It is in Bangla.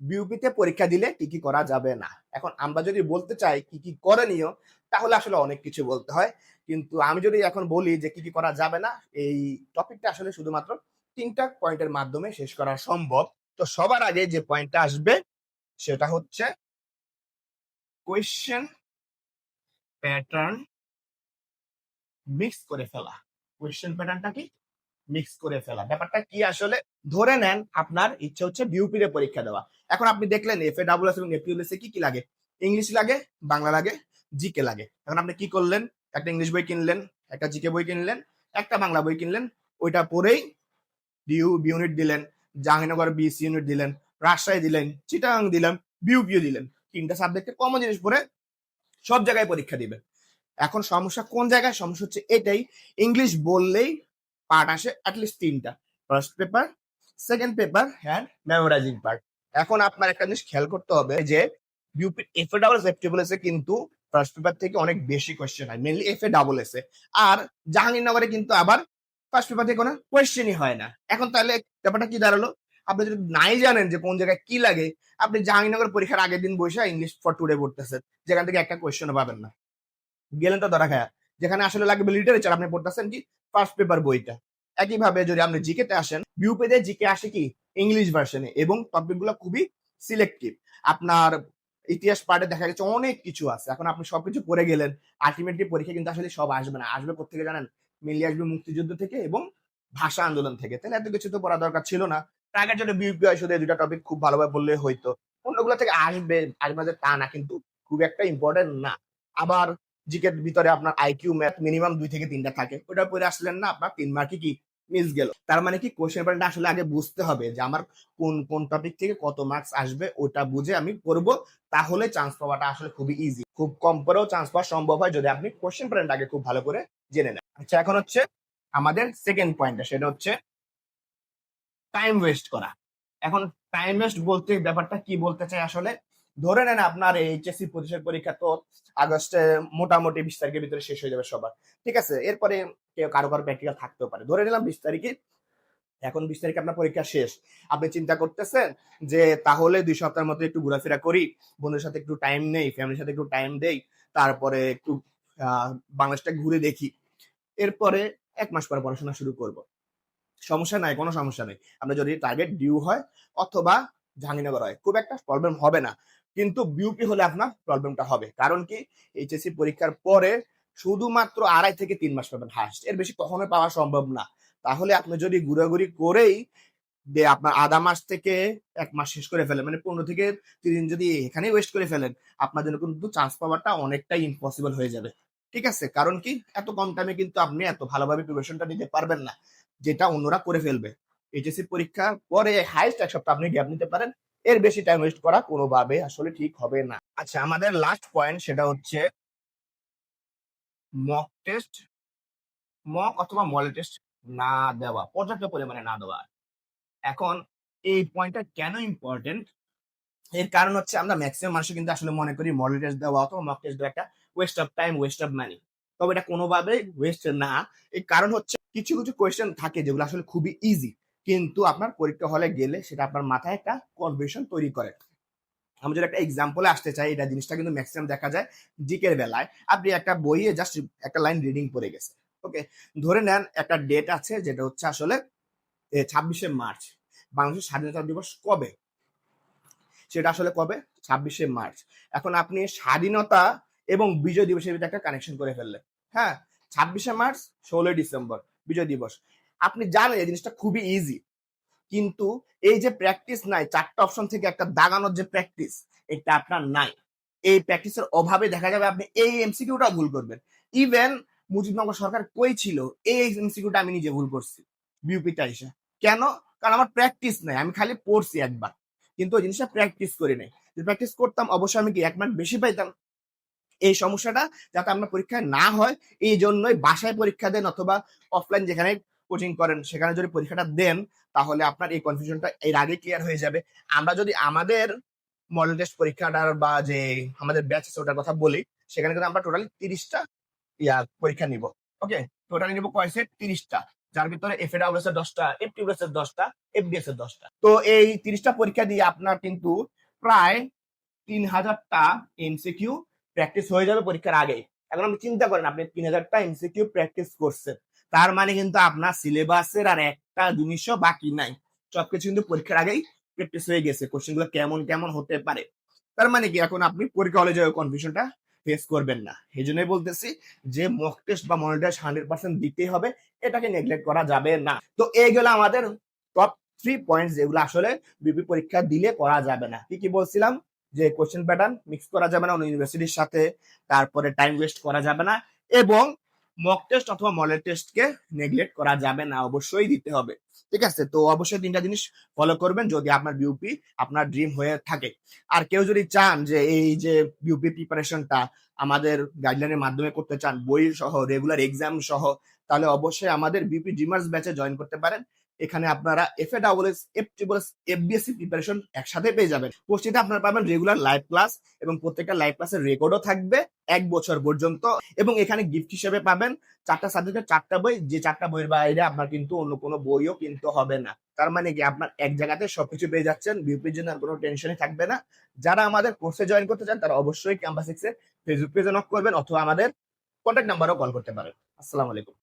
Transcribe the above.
বিউপিতে পরীক্ষা দিলে কি কি করা যাবে না। এখন আমরা যদি বলতে চাই কি কি করণীয়, তাহলে আসলে অনেক কিছু বলতে হয়। কিন্তু আমি যদি এখন বলি যে কি কি করা যাবে না, এই টপিকটা আসলে শুধুমাত্র তিনটা পয়েন্টের মাধ্যমে শেষ করা সম্ভব। তো সবার আগে যে পয়েন্টটা আসবে, সেটা হচ্ছে কোয়েশ্চেন প্যাটার্ন মিক্স করে ফেলা। কোয়েশ্চেন প্যাটার্নটা কি? মিক্স করে ফেলা। ব্যাপারটা কি আসলে? ধরে নেন আপনার ইচ্ছা হচ্ছে বিউপি র পরীক্ষা দেওয়া। এখন আপনি দেখলেন এফ এ ডাবল এস এবং এপিউএস এ কি কি লাগে? ইংলিশ লাগে, বাংলা লাগে জিকে লাগে। এখন আপনি কি করলেন? একটা ইংলিশ বই কিনলেন, একটা জিকে বই কিনলেন, একটা বাংলা বই কিনলেন, ওইটা পরেই ডিউ ইউনিট দিলেন, জাহাঙ্গীরনগর বিএসসি ইউনিট দিলেন, রাজশাহী দিলেন, চিটাগাং দিলেন বিউপিও দিলেন। তিনটা সাবজেক্টে কমন জিনিস পড়ে সব জায়গায় পরীক্ষা দিবেন। এখন সমস্যা কোন জায়গায়? সমস্যা হচ্ছে এটাই। ইংলিশ বললেই পার্ট আসে অ্যাটলিস্ট তিনটা। First paper second paper and memorizing part এখন আপনার একটা জিনিস খেয়াল করতে হবে যে ইউপি এফ এ ডাবল এস এ কিন্তু ফার্স্ট পেপার থেকে অনেক বেশি কোয়েশ্চেন হয় mainly F A double S আর জাহাঙ্গীরনগরে কিন্তু আবার ফার্স্ট পেপার থেকে কোনো কোয়েশ্চেনই হয় না। এখন তাহলে ব্যাপারটা কি দাঁড়াল? আপনি যদি নাই জানেন যে কোন জায়গায় কি লাগে, আপনি জাহাঙ্গীরনগর পরীক্ষার আগের দিন বসে ইংলিশ ফর টুডে পড়তেছেন। যেখান থেকে একটা কোয়েশ্চেনও পাবেন না। গেলেন তো খায়া। যেখানে আসলে লাগবে লিটারেচার আপনি পড়তেছেন কি ফার্স্ট পেপার বইটা। একইভাবে যদি আপনি জিকেতে আসেন বিউপেতে জিকে আসে কি? ইংলিশ ভার্সনে এবং টপিকগুলো খুবই সিলেক্টিভ আপনার ইতিহাস পার্টে দেখা গেছে অনেক কিছু আছে। এখন আপনি সবকিছু পড়ে গেলেন আলটিমেটলি পরীক্ষা কিন্তু আসলে সব আসবে না। আসবে কোথেকে জানেন? মিলিয়ে আসবে মুক্তিযুদ্ধ থেকে এবং ভাষা আন্দোলন থেকে। তাহলে এত কিছু তো পড়া দরকার ছিল না। টার্গেট যদি বিউপি হয়, শুধু দুটা টপিক খুব ভালোভাবে বললে হয়তো অন্যগুলো থেকে আসবে আসবে তা না, কিন্তু খুব একটা ইম্পর্টেন্ট না। আবার জিকের ভিতরে আপনার আইকিউ ম্যাথ মিনিমাম দুই থেকে তিনটা থাকে। ওটা পরে আসলেন না, আপনার তিন মার্কে কি মিস গেল। তার মানে কি কোশ্চেন পেপারটা আসলে আগে বুঝতে হবে যে আমার কোন কোন টপিক থেকে কত মার্কস আসবে, ওটা বুঝে আমি করব। তাহলে চান্স পাওয়াটা আসলে খুবই ইজি খুব কম করেও চান্স পাওয়া সম্ভব হয় যদি আপনি কোশ্চেন পেপারটা আগে খুব ভালো করে জেনে নেন। আচ্ছা এখন হচ্ছে আমাদের সেকেন্ড পয়েন্টটা সেটা হচ্ছে টাইম ওয়েস্ট করা। এখন টাইম ওয়েস্ট বলতে ব্যাপারটা কি বলতে চাই আসলে? ধরে নেন আপনার এইচএসসি প্রতিষ্ঠান পরীক্ষা তো আগস্টে মোটামুটি বিশ তারিখের ভিতরে শেষ হয়ে যাবে সবার। ঠিক আছে? এরপরে কেউ কারও কারও প্র্যাকটিক্যাল থাকতেও পারে। ধরে নিলাম বিশ তারিখে, এখন বিশ তারিখে আপনার পরীক্ষা শেষ। আপনি চিন্তা করতেছেন যে তাহলে দুই সপ্তাহের মধ্যে একটু ঘোরাফেরা করি, বন্ধুদের সাথে একটু টাইম নেই ফ্যামিলির সাথে একটু টাইম দেই, তারপরে একটু বাংলাদেশটা ঘুরে দেখি। এরপরে এক মাস পরে পড়াশোনা শুরু করব। সমস্যা নাই, কোনো সমস্যা নেই। আপনার যদি টার্গেট ডিউ হয় অথবা জাহাঙ্গীরনগর হয়, খুব একটা প্রবলেম হবে না। কিন্তু বিউপি হলে আপনার প্রবলেমটা হবে। কারণ কি? এইচএসসি পরীক্ষার পরে শুধুমাত্র আড়াই থেকে তিন মাস পাবেন হাস্ট এর বেশি কখনোই পাওয়া সম্ভব না। তাহলে আপনি যদি ঘুরাঘুরি করেই যে আপনার আধা মাস থেকে এক মাস শেষ করে ফেলেন মানে পনেরো থেকে তিরিশ যদি এখানেই ওয়েস্ট করে ফেলেন, আপনার জন্য কিন্তু চান্স পাওয়াটা অনেকটাই ইম্পসিবল হয়ে যাবে। ঠিক আছে? কারণ কি? এত কম টাইমে কিন্তু আপনি এত ভালোভাবে প্রিপারেশনটা নিতে পারবেন না। যেটা অন্যরা করে ফেলবে। এইচএসসি পরীক্ষার পরে হাইস্ট এক সপ্তাহ আপনি গ্যাপ নিতে পারেন। এর বেশি টাইম ওয়েস্ট করা কোনোভাবে আসলে ঠিক হবে না। আচ্ছা আমাদের লাস্ট পয়েন্ট সেটা হচ্ছে মক টেস্ট মক অথবা মডেল টেস্ট না দেওয়া, পর্যাপ্ত পরিমাণে না দেওয়া। এখন এই পয়েন্টটা কেন ইম্পর্টেন্ট এর কারণ হচ্ছে আমরা ম্যাক্সিমাম মানুষ কিন্তু আসলে মনে করি মডেল টেস্ট দেওয়া অথবা মক টেস্ট দেওয়া একটা waste of time waste of money তবে এটা কোনোভাবে ওয়েস্ট না। এই কারণ হচ্ছে কিছু কিছু কোয়েশ্চেন থাকে যেগুলো আসলে খুবই ইজি কিন্তু আপনার পরীক্ষা হলে গেলে সেটা আপনার মাথায় একটা কনফিউশন তৈরি করে। আমি যদি একটা এক্সাম্পলে আসতে চাই, এটা জিনিসটা কিন্তু ম্যাক্সিমাম দেখা যায় জিকের বেলায়। আপনি একটা বইয়ে জাস্ট একটা লাইন রিডিং পড়ে গেছে। ওকে ধরে নেন একটা ডেট আছে যেটা হচ্ছে আসলে ছাব্বিশে মার্চ। বাংলাদেশের স্বাধীনতা দিবস কবে? সেটা আসলে কবে? ছাব্বিশে মার্চ। এখন আপনি স্বাধীনতা এবং বিজয় দিবসের ভিতরে একটা কানেকশন করে ফেললেন। হ্যাঁ? ছাব্বিশে মার্চ, ষোলোই ডিসেম্বর, বিজয় দিবস। আপনি জানেন এই জিনিসটা খুবই ইজি কিন্তু এই যে প্র্যাকটিস নাই, চারটা অপশন থেকে একটা দাগানোর যে প্র্যাকটিস এটা আপনার নাই। এই প্র্যাকটিসের অভাবে দেখা যাবে আপনি এই এমসিকিউটা ভুল করবেন। ইভেন মুজিবনগর সরকার কই ছিল, এই এমসিকিউটা আমি নিজে ভুল করছি বিউপিটা এসে। কেন? কারণ আমার প্র্যাকটিস নাই, আমি খালি পড়ছি একবার। কিন্তু ওই জিনিসটা প্র্যাকটিস করি নাই। যদি প্র্যাকটিস করতাম, অবশ্যই আমি কি এক মার্ক বেশি পাইতাম? এই সমস্যাটা যাতে আপনার পরীক্ষায় না হয়, এই জন্যই বাসায় পরীক্ষা দেন অথবা অফলাইন যেখানে কোচিং করেন, সেখানে যদি পরীক্ষাটা দেন, তাহলে আপনার এই কনফিউশনটা এর আগে ক্লিয়ার হয়ে যাবে। আমরা যদি আমাদের মডেল টেস্ট পরীক্ষাটার বা যে আমাদের ব্যাচ আছে ওটার কথা বলি, সেখানে কিন্তু আমরা টোটালি তিরিশটা ইয়া পরীক্ষা নিব। ওকে টোটালি নিব কয় সেট তিরিশটা। যার ভিতরে এফএডাব্লিউএস এর দশটা এফটিব্লিউএস এর দশটা এফডিএস এর দশটা। তো এই তিরিশটা পরীক্ষা দিয়ে আপনার কিন্তু প্রায় তিন হাজারটা এমসিকিউ প্র্যাকটিস হয়ে যাবে পরীক্ষার আগে এখন আপনি চিন্তা করেন, আপনি তিন হাজারটা এমসিকিউ প্র্যাকটিস করছেন। তার মানে কিন্তু আপনার সিলেবাসের আর একটা জিনিসও বাকি নাই। সবকিছু কিন্তু পরীক্ষার আগেই প্র্যাকটিস হয়ে গেছে। কোশ্চেনগুলো কেমন কেমন হতে পারে? তার মানে কি, এখন আপনি পরীক্ষা হলে যাওয়ার কনফিউশনটা ফেস করবেন না। এই জন্যই বলতেছি যে মক টেস্ট বা টেস্ট হান্ড্রেড পার্সেন্ট দিতেই হবে, এটাকে নেগলেক্ট করা যাবে না। তো এই এইগুলো আমাদের টপ থ্রি পয়েন্ট যেগুলো আসলে বিপি পরীক্ষা দিলে করা যাবে না। কি কি বলছিলাম? যে কোশ্চেন প্যাটার্ন মিক্স করা যাবে না, অন্য ইউনিভার্সিটির সাথে। তারপরে টাইম ওয়েস্ট করা যাবে না। এবং মক টেস্ট অথবা মলে টেস্ট কে নেগলেক্ট করা যাবে না, অবশ্যই দিতে হবে। ঠিক আছে? তো অবশ্যই তিনটা জিনিস ফলো করবেন যদি আপনার বিউপি আপনার ড্রিম হয়ে থাকে। আর কেউ যদি চান যে এই যে বিউপি প্রিপারেশনটা আমাদের গাইডলাইনের মাধ্যমে করতে চান, বই সহ রেগুলার এক্সাম সহ, তাহলে অবশ্যই আমাদের বিউপি ড্রিমার্স ব্যাচে জয়েন করতে পারেন। এখানে আপনারা F A double S F triple S F FBSC preparation একসাথে পেয়ে যাবেন। কোর্সটিতে আপনারা পাবেন রেগুলার লাইভ ক্লাস এবং প্রত্যেকটা লাইভ ক্লাসের রেকর্ডও থাকবে এক বছর পর্যন্ত এবং এখানে গিফট হিসেবে পাবেন চারটা সাবজেক্টের চারটা বই, যে চারটা বইয়ের বাইরে আপনার কিন্তু অন্য কোনো বইও কিনতে হবে না। তার মানে কি আপনার এক জায়গাতে সবকিছু পেয়ে যাচ্ছেন বিউপির জন্য আর কোনো টেনশনই থাকবে না। যারা আমাদের কোর্সে জয়েন করতে চান তারা অবশ্যই ক্যাম্পাস সিক্সে ফেসবুক পেজে নক করবেন অথবা আমাদের কন্ট্যাক্ট নাম্বারও কল করতে পারেন। আসসালামু আলাইকুম।